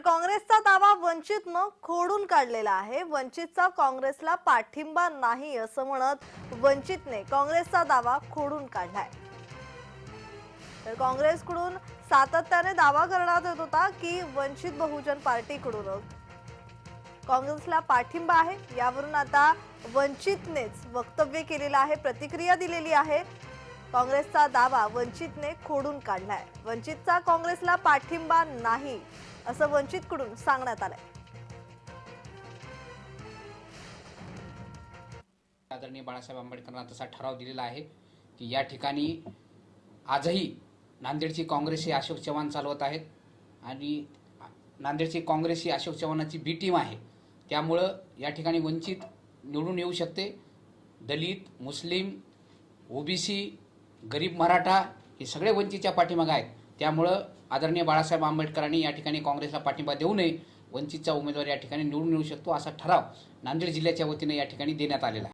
तर काँग्रेसचा दावा वंचितनं खोडून काढलेला आहे. वंचितचा काँग्रेसला पाठिंबा नाही असं म्हणत वंचितने काँग्रेसचा दावा खोडून काढलाय. तर काँग्रेसकडून सातत्याने दावा करण्यात येत होता की वंचित बहुजन पार्टीकडून काँग्रेसला पाठिंबा आहे. यावरून आता वंचितनेच वक्तव्य केलेलं आहे प्रतिक्रिया दिलेली आहे. काँग्रेसचा दावा वंचितने खोडून काढलाय. वंचितचा काँग्रेसला पाठिंबा नाही असं वंचितकडून सांगण्यात आलंय. आदरणीय बाळासाहेब आंबेडकरांना तसा ठराव दिलेला आहे की या ठिकाणी आजही नांदेडची काँग्रेस ही अशोक चव्हाण चालवत आहेत आणि नांदेडची काँग्रेस ही अशोक चव्हाणाची बी टीम आहे. त्यामुळं या ठिकाणी वंचित निवडून येऊ शकते. दलित मुस्लिम ओबीसी गरीब मराठा हे सगळे वंचितच्या पाठीमागं आहेत. त्यामुळं आदरणीय बाळासाहेब आंबेडकरांनी या ठिकाणी काँग्रेसला पाठिंबा देऊ नये. वंचितचा उमेदवार या ठिकाणी निवडून येऊ शकतो असा ठराव नांदेड जिल्ह्याच्या वतीनं या ठिकाणी देण्यात आलेला आहे.